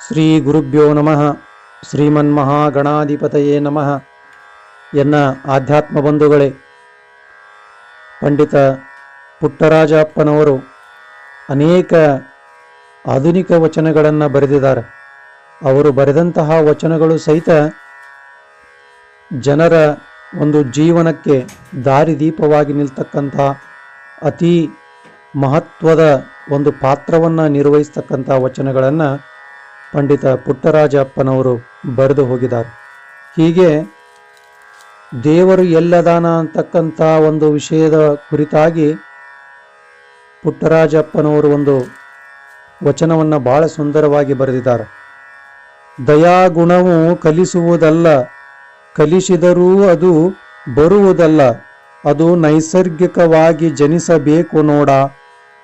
ಶ್ರೀ ಗುರುಭ್ಯೋ ನಮಃ. ಶ್ರೀಮನ್ ಮಹಾಗಣಾಧಿಪತಯೇ ನಮಃ. ಎನ್ನ ಆಧ್ಯಾತ್ಮ ಬಂಧುಗಳೇ ಪಂಡಿತ ಪುಟ್ಟರಾಜಪ್ಪನವರು ಅನೇಕ ಆಧುನಿಕ ವಚನಗಳನ್ನು ಬರೆದಿದ್ದಾರೆ. ಅವರು ಬರೆದಂತಹ ವಚನಗಳು ಸಹಿತ ಜನರ ಒಂದು ಜೀವನಕ್ಕೆ ದಾರಿದೀಪವಾಗಿ ನಿಲ್ತಕ್ಕಂಥ ಅತಿ ಮಹತ್ವದ ಒಂದು ಪಾತ್ರವನ್ನು ನಿರ್ವಹಿಸ್ತಕ್ಕಂಥ ವಚನಗಳನ್ನು ಪಂಡಿತ ಪುಟ್ಟರಾಜ ಅಪ್ಪನವರು ಬರೆದು ಹೋಗಿದ್ದಾರೆ. ಹೀಗೆ ದೇವರು ಎಲ್ಲದಾನ ಅಂತಕ್ಕಂಥ ಒಂದು ವಿಷಯದ ಕುರಿತಾಗಿ ಪುಟ್ಟರಾಜಪ್ಪನವರು ಒಂದು ವಚನವನ್ನು ಬಹಳ ಸುಂದರವಾಗಿ ಬರೆದಿದ್ದಾರೆ. ದಯಾಗುಣವು ಕಲಿಸುವುದಲ್ಲ, ಕಲಿಸಿದರೂ ಅದು ಬರುವುದಲ್ಲ, ಅದು ನೈಸರ್ಗಿಕವಾಗಿ ಜನಿಸಬೇಕು ನೋಡ,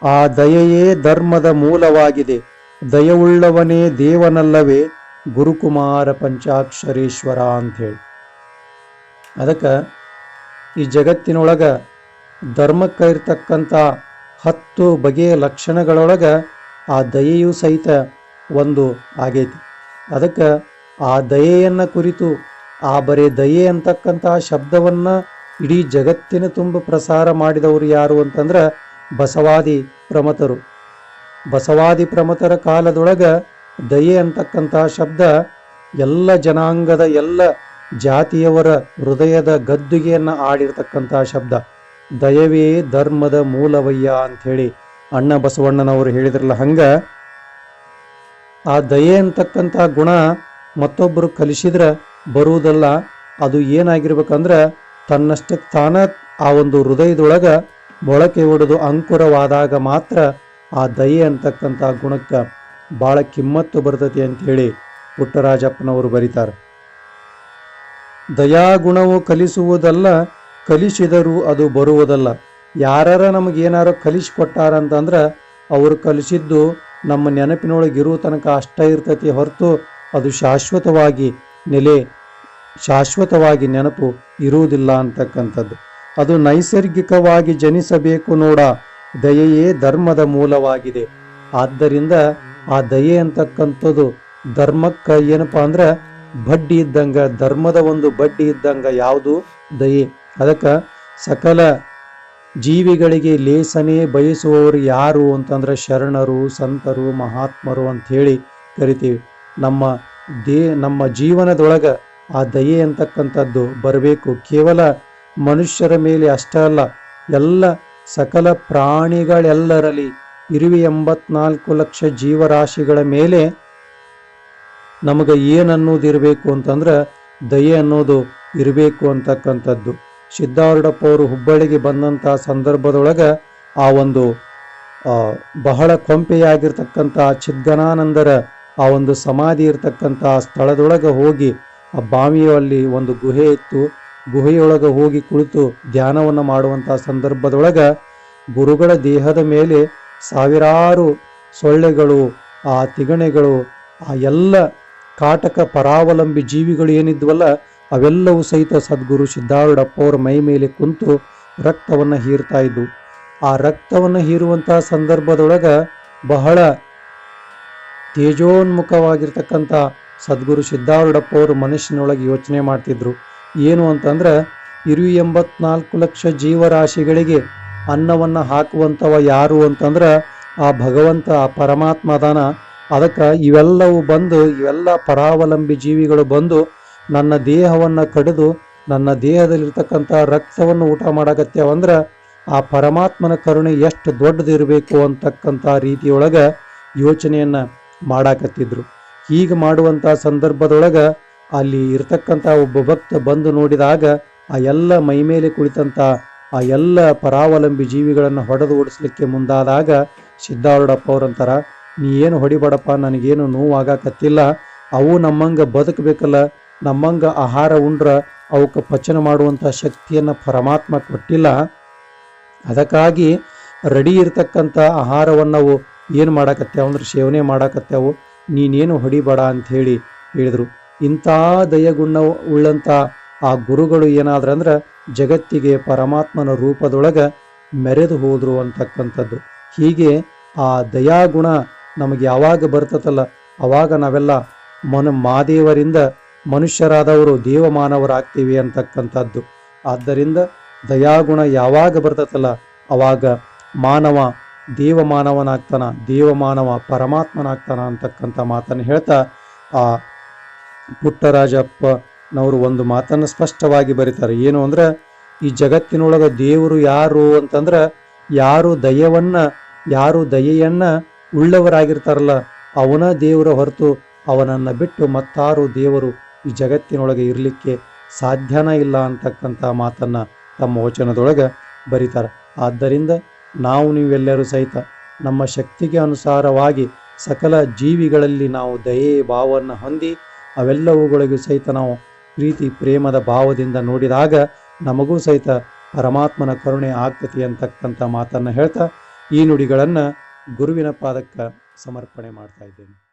ಆ ದಯೆಯೇ ಧರ್ಮದ ಮೂಲವಾಗಿದೆ. ದಯವುಳ್ಳವನೇ ದೇವನಲ್ಲವೇ ಗುರುಕುಮಾರ ಪಂಚಾಕ್ಷರೇಶ್ವರ ಅಂಥೇಳಿ. ಅದಕ್ಕೆ ಈ ಜಗತ್ತಿನೊಳಗೆ ಧರ್ಮಕ್ಕೆ ಇರ್ತಕ್ಕಂಥ ಹತ್ತು ಬಗೆಯ ಲಕ್ಷಣಗಳೊಳಗೆ ಆ ದಯೆಯು ಸಹಿತ ಒಂದು ಆಗೈತಿ. ಅದಕ್ಕೆ ಆ ದಯೆಯನ್ನು ಕುರಿತು ಆ ಬರೇ ದಯೆ ಅಂತಕ್ಕಂಥ ಶಬ್ದವನ್ನು ಇಡೀ ಜಗತ್ತಿನ ತುಂಬ ಪ್ರಸಾರ ಮಾಡಿದವರು ಯಾರು ಅಂತಂದ್ರೆ ಬಸವಾದಿ ಪ್ರಮತರು. ಬಸವಾದಿ ಪ್ರಮತರ ಕಾಲದೊಳಗ ದಯೆ ಅಂತಕ್ಕಂಥ ಶಬ್ದ ಎಲ್ಲ ಜನಾಂಗದ ಎಲ್ಲ ಜಾತಿಯವರ ಹೃದಯದ ಗದ್ದುಗೆಯನ್ನು ಆಡಿರ್ತಕ್ಕಂಥ ಶಬ್ದ. ದಯವೇ ಧರ್ಮದ ಮೂಲವಯ್ಯ ಅಂಥೇಳಿ ಅಣ್ಣ ಬಸವಣ್ಣನವರು ಹೇಳಿದ್ರಲ್ಲ ಹಂಗ, ಆ ದಯೆ ಅಂತಕ್ಕಂಥ ಗುಣ ಮತ್ತೊಬ್ಬರು ಕಲಿಸಿದ್ರೆ ಬರುವುದಲ್ಲ, ಅದು ಏನಾಗಿರ್ಬೇಕಂದ್ರೆ ತನ್ನಷ್ಟಕ್ಕೆ ತಾನ ಆ ಒಂದು ಹೃದಯದೊಳಗ ಮೊಳಕೆ ಹೊಡೆದು ಅಂಕುರವಾದಾಗ ಮಾತ್ರ ಆ ದಯೆ ಅಂತಕ್ಕಂಥ ಗುಣಕ್ಕೆ ಭಾಳ ಕಿಮ್ಮತ್ತು ಬರ್ತತಿ ಅಂಥೇಳಿ ಪುಟ್ಟರಾಜಪ್ಪನವರು ಬರೀತಾರೆ. ದಯಾಗುಣವು ಕಲಿಸುವುದಲ್ಲ, ಕಲಿಸಿದರೂ ಅದು ಬರುವುದಲ್ಲ. ಯಾರ ನಮಗೇನಾರು ಕಲಿಸಿಕೊಟ್ಟಾರಂತಂದ್ರೆ ಅವರು ಕಲಿಸಿದ್ದು ನಮ್ಮ ನೆನಪಿನೊಳಗೆ ಇರುವ ತನಕ ಅಷ್ಟ ಇರ್ತತಿ ಹೊರತು ಅದು ಶಾಶ್ವತವಾಗಿ ನೆಲೆ, ಶಾಶ್ವತವಾಗಿ ನೆನಪು ಇರುವುದಿಲ್ಲ ಅಂತಕ್ಕಂಥದ್ದು. ಅದು ನೈಸರ್ಗಿಕವಾಗಿ ಜನಿಸಬೇಕು ನೋಡ. ದಯೆಯೇ ಧರ್ಮದ ಮೂಲವಾಗಿದೆ. ಆದ್ದರಿಂದ ಆ ದಯೆ ಅಂತಕ್ಕಂಥದ್ದು ಧರ್ಮಕ್ಕೆ ಏನಪ್ಪ ಅಂದ್ರೆ ಬಡ್ಡಿ ಇದ್ದಂಗ, ಧರ್ಮದ ಒಂದು ಬಡ್ಡಿ ಇದ್ದಂಗ ಯಾವುದು ದಯೆ. ಅದಕ್ಕೆ ಸಕಲ ಜೀವಿಗಳಿಗೆ ಲೇಸನೆ ಬಯಸುವವರು ಯಾರು ಅಂತಂದ್ರೆ ಶರಣರು, ಸಂತರು, ಮಹಾತ್ಮರು ಅಂತ ಹೇಳಿ ಕರಿತೀವಿ. ನಮ್ಮ ದೇ, ನಮ್ಮ ಜೀವನದೊಳಗ ಆ ದಯೆ ಅಂತಕ್ಕಂಥದ್ದು ಬರಬೇಕು. ಕೇವಲ ಮನುಷ್ಯರ ಮೇಲೆ ಅಷ್ಟೇ ಅಲ್ಲ, ಎಲ್ಲ ಸಕಲ ಪ್ರಾಣಿಗಳೆಲ್ಲರಲ್ಲಿ ಇರುವೆ ಎಂಬತ್ನಾಲ್ಕು ಲಕ್ಷ ಜೀವರಾಶಿಗಳ ಮೇಲೆ ನಮಗೆ ಏನನ್ನೋದಿರಬೇಕು ಅಂತಂದ್ರೆ ದಯೆ ಅನ್ನೋದು ಇರಬೇಕು ಅಂತಕ್ಕಂಥದ್ದು. ಸಿದ್ಧಾರೂಢಪ್ಪ ಅವರು ಹುಬ್ಬಳ್ಳಿಗೆ ಬಂದಂಥ ಸಂದರ್ಭದೊಳಗೆ ಆ ಒಂದು ಬಹಳ ಕೊಂಪೆಯಾಗಿರ್ತಕ್ಕಂಥ ಚಿದ್ಗನಾನಂದರ ಆ ಒಂದು ಸಮಾಧಿ ಇರ್ತಕ್ಕಂಥ ಸ್ಥಳದೊಳಗೆ ಹೋಗಿ ಆ ಬಾವಿಯಲ್ಲಿ ಒಂದು ಗುಹೆ ಇತ್ತು. ಗುಹೆಯೊಳಗೆ ಹೋಗಿ ಕುಳಿತು ಧ್ಯಾನವನ್ನು ಮಾಡುವಂಥ ಸಂದರ್ಭದೊಳಗೆ ಗುರುಗಳ ದೇಹದ ಮೇಲೆ ಸಾವಿರಾರು ಸೊಳ್ಳೆಗಳು, ಆ ತಿಗಣೆಗಳು, ಆ ಎಲ್ಲ ಕಾಟಕ ಪರಾವಲಂಬಿ ಜೀವಿಗಳು ಏನಿದ್ವಲ್ಲ, ಅವೆಲ್ಲವೂ ಸಹಿತ ಸದ್ಗುರು ಸಿದ್ಧಾರೂಢಪ್ಪ ಅವರ ಮೈ ಮೇಲೆ ಕುಂತು ರಕ್ತವನ್ನು ಹೀರ್ತಾ ಇದ್ವು. ಆ ರಕ್ತವನ್ನು ಹೀರುವಂತಹ ಸಂದರ್ಭದೊಳಗ ಬಹಳ ತೇಜೋನ್ಮುಖವಾಗಿರ್ತಕ್ಕಂಥ ಸದ್ಗುರು ಸಿದ್ಧಾರೂಢಪ್ಪ ಅವರು ಮನುಷ್ಯನೊಳಗೆ ಯೋಚನೆ ಮಾಡ್ತಿದ್ರು. ಏನು ಅಂತಂದ್ರೆ, ಇರು ಎಂಬತ್ನಾಲ್ಕು ಲಕ್ಷ ಜೀವರಾಶಿಗಳಿಗೆ ಅನ್ನವನ್ನು ಹಾಕುವಂಥವ ಯಾರು ಅಂತಂದ್ರೆ, ಆ ಭಗವಂತ, ಆ ಪರಮಾತ್ಮ ಅದಾನ ಅದಕ್ಕೆ ಇವೆಲ್ಲವೂ ಬಂದು, ಇವೆಲ್ಲ ಪರಾವಲಂಬಿ ಜೀವಿಗಳು ಬಂದು ನನ್ನ ದೇಹವನ್ನು ಕಡಿದು, ನನ್ನ ದೇಹದಲ್ಲಿರ್ತಕ್ಕಂಥ ರಕ್ತವನ್ನು ಊಟ ಮಾಡಕತ್ಯಾವಂದ್ರೆ ಆ ಪರಮಾತ್ಮನ ಕರುಣೆ ಎಷ್ಟು ದೊಡ್ಡದಿರಬೇಕು ಅಂತಕ್ಕಂಥ ರೀತಿಯೊಳಗೆ ಯೋಚನೆಯನ್ನು ಮಾಡಾಕತ್ತಿದ್ರು. ಹೀಗೆ ಮಾಡುವಂಥ ಸಂದರ್ಭದೊಳಗೆ ಅಲ್ಲಿ ಇರತಕ್ಕಂಥ ಒಬ್ಬ ಭಕ್ತ ಬಂದು ನೋಡಿದಾಗ ಆ ಎಲ್ಲ ಮೈಮೇಲೆ ಕುಳಿತಂಥ ಆ ಎಲ್ಲ ಪರಾವಲಂಬಿ ಜೀವಿಗಳನ್ನು ಹೊಡೆದು ಓಡಿಸ್ಲಿಕ್ಕೆ ಮುಂದಾದಾಗ ಸಿದ್ಧಾರೂಢಪ್ಪ ಅವ್ರಂತಾರ, ನೀ ಏನು ಹೊಡಿಬೇಡಪ್ಪ, ನನಗೇನು ನೋವಾಗಕತ್ತಿಲ್ಲ. ಅವು ನಮ್ಮಂಗ ಬದುಕಬೇಕಲ್ಲ. ನಮ್ಮಂಗ ಆಹಾರ ಉಂಡ್ರ. ಅವಕ್ಕೆ ಪಚನ ಮಾಡುವಂಥ ಶಕ್ತಿಯನ್ನು ಪರಮಾತ್ಮ ಕೊಟ್ಟಿಲ್ಲ. ಅದಕ್ಕಾಗಿ ರೆಡಿ ಇರತಕ್ಕಂಥ ಆಹಾರವನ್ನು ಅವು ಏನು ಮಾಡಾಕತ್ತೇವು ಅಂದ್ರೆ ಸೇವನೆ ಮಾಡಾಕತ್ತೇವು. ನೀನೇನು ಹೊಡಿಬೇಡ ಅಂತ ಹೇಳಿ ಹೇಳಿದರು. ಇಂಥ ದಯಗುಣ ಉಳ್ಳಂಥ ಆ ಗುರುಗಳು ಏನಾದ್ರಂದ್ರೆ ಜಗತ್ತಿಗೆ ಪರಮಾತ್ಮನ ರೂಪದೊಳಗೆ ಮೆರೆದು ಹೋದ್ರು ಅಂತಕ್ಕಂಥದ್ದು. ಹೀಗೆ ಆ ದಯಾಗುಣ ನಮಗೆ ಯಾವಾಗ ಬರ್ತತಲ್ಲ ಅವಾಗ ನಾವೆಲ್ಲ ಮನ ಮಾದೇವರಿಂದ ಮನುಷ್ಯರಾದವರು, ದೇವಮಾನವರಾಗ್ತೀವಿ ಅಂತಕ್ಕಂಥದ್ದು. ಆದ್ದರಿಂದ ದಯಾಗುಣ ಯಾವಾಗ ಬರ್ತದಲ್ಲ, ಅವಾಗ ಮಾನವ ದೇವಮಾನವನಾಗ್ತಾನ, ದೇವಮಾನವ ಪರಮಾತ್ಮನಾಗ್ತಾನ ಅಂತಕ್ಕಂಥ ಮಾತನ್ನು ಹೇಳ್ತಾ ಆ ಪುಟ್ಟರಾಜಪ್ಪನವರು ಒಂದು ಮಾತನ್ನು ಸ್ಪಷ್ಟವಾಗಿ ಬರೀತಾರೆ. ಏನು ಅಂದ್ರೆ, ಈ ಜಗತ್ತಿನೊಳಗ ದೇವರು ಯಾರು ಅಂತಂದ್ರೆ, ಯಾರು ದಯವನ್ನ, ಯಾರು ದಯೆಯನ್ನ ಉಳ್ಳವರಾಗಿರ್ತಾರಲ್ಲ, ಅವನ ದೇವರ ಹೊರತು ಅವನನ್ನ ಬಿಟ್ಟು ಮತ್ತಾರು ದೇವರು ಈ ಜಗತ್ತಿನೊಳಗೆ ಇರಲಿಕ್ಕೆ ಸಾಧ್ಯನ ಇಲ್ಲ ಅಂತಕ್ಕಂಥ ಮಾತನ್ನು ತಮ್ಮ ವಚನದೊಳಗೆ ಬರೀತಾರೆ. ಆದ್ದರಿಂದ ನಾವು ನೀವೆಲ್ಲರೂ ಸಹಿತ ನಮ್ಮ ಶಕ್ತಿಗೆ ಅನುಸಾರವಾಗಿ ಸಕಲ ಜೀವಿಗಳಲ್ಲಿ ನಾವು ದಯೆ ಭಾವವನ್ನು ಹೊಂದಿ ಅವೆಲ್ಲವುಗಳಿಗೂ ಸಹಿತ ನಾವು ಪ್ರೀತಿ, ಪ್ರೇಮದ ಭಾವದಿಂದ ನೋಡಿದಾಗ ನಮಗೂ ಸಹಿತ ಪರಮಾತ್ಮನ ಕರುಣೆ ಆಗ್ತತಿ ಅಂತಕ್ಕಂಥ ಮಾತನ್ನು ಹೇಳ್ತಾ ಈ ನುಡಿಗಳನ್ನು ಗುರುವಿನ ಪಾದಕ್ಕೆ ಸಮರ್ಪಣೆ ಮಾಡ್ತಾ ಇದ್ದೇನೆ.